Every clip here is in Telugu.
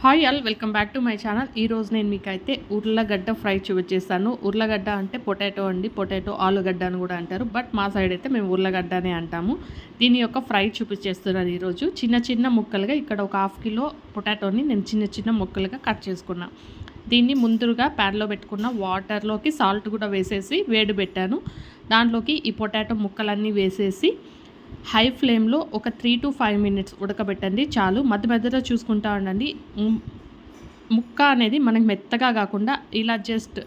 Hi all welcome back to my channel. ఈరోజు నేను మీకు అయితే ఉర్లగడ్డ ఫ్రై చూపించేస్తాను. ఉర్లగడ్డ అంటే పొటాటో అండి. పొటాటో ఆలుగడ్డ అని కూడా అంటారు. బట్ మా సైడ్ అయితే మేము ఉర్లగడ్డ అనే అంటాము. దీని యొక్క ఫ్రై చూపించేస్తున్నాను ఈరోజు చిన్న చిన్న ముక్కలుగా ఇక్కడ ఒక హాఫ్ కిలో పొటాటోని నేను చిన్న చిన్న ముక్కలుగా కట్ చేసుకున్నా. దీన్ని ముందుగా ప్యాన్లో పెట్టుకున్న వాటర్లోకి సాల్ట్ కూడా వేసేసి వేడి పెట్టాను. దాంట్లోకి ఈ పొటాటో ముక్కలన్నీ వేసేసి హై ఫ్లేమ్లో ఒక త్రీ టు ఫైవ్ మినిట్స్ ఉడకబెట్టండి చాలు. మధ్య మధ్యలో చూసుకుంటా ఉండండి. ముక్క అనేది మనకి మెత్తగా కాకుండా ఇలా జస్ట్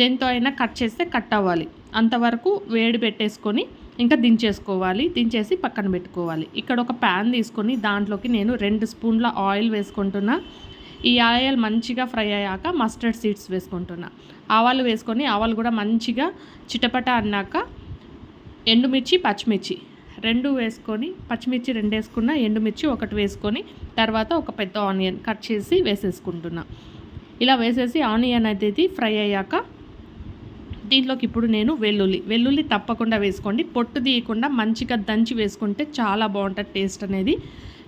దేంతో అయినా కట్ చేస్తే కట్ అవ్వాలి. అంతవరకు వేడి పెట్టేసుకొని ఇంకా దించేసుకోవాలి. దించేసి పక్కన పెట్టుకోవాలి. ఇక్కడ ఒక ప్యాన్ తీసుకొని దాంట్లోకి నేను రెండు స్పూన్ల ఆయిల్ వేసుకుంటున్నా. ఈ ఆయిల్ మంచిగా ఫ్రై అయ్యాక మస్టర్డ్ సీడ్స్ వేసుకుంటున్నా. ఆవాలు వేసుకొని ఆవాలు కూడా మంచిగా చిటపట అన్నాక ఎండుమిర్చి పచ్చిమిర్చి రెండు వేసుకొని పచ్చిమిర్చి రెండు వేసుకున్న ఎండుమిర్చి ఒకటి వేసుకొని తర్వాత ఒక పెద్ద ఆనియన్ కట్ చేసి వేసేసుకుంటున్నా. ఇలా వేసేసి ఆనియన్ అనేది ఫ్రై అయ్యాక దీంట్లోకి ఇప్పుడు నేను వెల్లుల్లి వెల్లుల్లి తప్పకుండా వేసుకోండి. పొట్టు తీయకుండా మంచిగా దంచి వేసుకుంటే చాలా బాగుంటుంది టేస్ట్ అనేది.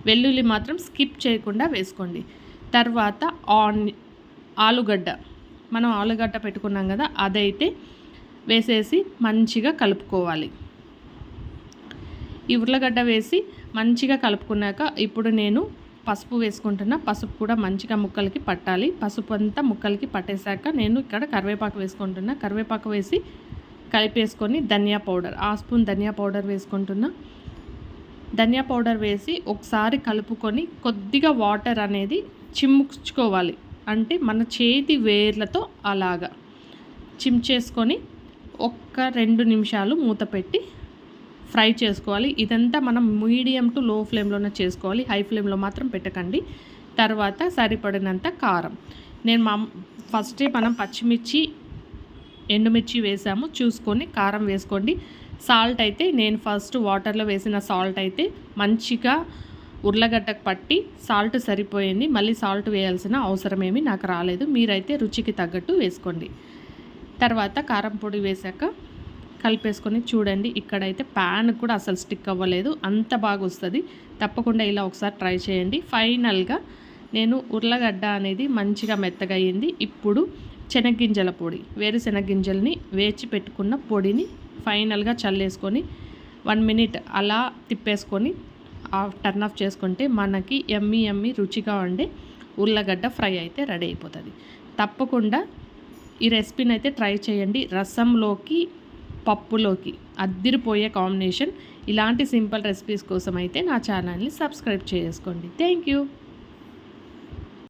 వెల్లుల్లి మాత్రం స్కిప్ చేయకుండా వేసుకోండి. తర్వాత ఆన్ ఆలుగడ్డ మనం ఆలుగడ్డ పెట్టుకున్నాం కదా అదైతే వేసేసి మంచిగా కలుపుకోవాలి. ఈ ఉర్లగడ్డ వేసి మంచిగా కలుపుకున్నాక ఇప్పుడు నేను పసుపు వేసుకుంటున్నా. పసుపు కూడా మంచిగా ముక్కలకి పట్టాలి. పసుపు అంతా ముక్కలకి పట్టేశాక నేను ఇక్కడ కరివేపాకు వేసుకుంటున్నా. కరివేపాకు వేసి కలిపేసుకొని ధనియా పౌడర్ ఆ స్పూన్ ధనియా పౌడర్ వేసుకుంటున్నా. ధనియా పౌడర్ వేసి ఒకసారి కలుపుకొని కొద్దిగా వాటర్ అనేది చిమ్ముచుకోవాలి అంటే మన చేతి వేర్లతో అలాగా. చిమ్చేసుకొని ఒక్క రెండు నిమిషాలు మూత పెట్టి ఫ్రై చేసుకోవాలి. ఇదంతా మనం మీడియం టు లో ఫ్లేమ్లోనే చేసుకోవాలి. హై ఫ్లేమ్లో మాత్రం పెట్టకండి. తర్వాత సరిపడినంత కారం. నేను మా ఫస్ట్ మనం పచ్చిమిర్చి ఎండుమిర్చి వేసాము. చూసుకొని కారం వేసుకోండి. సాల్ట్ అయితే నేను ఫస్ట్ వాటర్లో వేసిన సాల్ట్ అయితే మంచిగా ఉర్లగడ్డకు పట్టి సాల్ట్ సరిపోయింది. మళ్ళీ సాల్ట్ వేయాల్సిన అవసరం ఏమీ నాకు రాలేదు. మీరైతే రుచికి తగ్గట్టు వేసుకోండి. తర్వాత కారం పొడి వేశాక కలిపేసుకొని చూడండి. ఇక్కడైతే ప్యాన్ కూడా అసలు స్టిక్ అవ్వలేదు. అంత బాగా వస్తుంది తప్పకుండా ఇలా ఒకసారి ట్రై చేయండి. ఫైనల్గా నేను ఉర్లగడ్డ అనేది మంచిగా మెత్తగా అయ్యింది ఇప్పుడు శనగ్గింజల పొడి వేరుశెనగ్గింజల్ని వేచి పెట్టుకున్న పొడిని ఫైనల్గా చల్లేసుకొని వన్ మినిట్ అలా తిప్పేసుకొని టర్న్ ఆఫ్ చేసుకుంటే మనకి ఎమ్మి ఎమ్మి రుచిగా ఉండే ఉర్లగడ్డ ఫ్రై అయితే రెడీ అయిపోతుంది. తప్పకుండా ఈ రెసిపీని అయితే ట్రై చేయండి. రసంలోకి పప్పులోకి అద్దిరిపోయే కాంబినేషన్ ఇలాంటి సింపుల్ రెసిపీస్ కోసం అయితే నా ఛానల్ని సబ్స్క్రైబ్ చేసుకోండి. Thank you.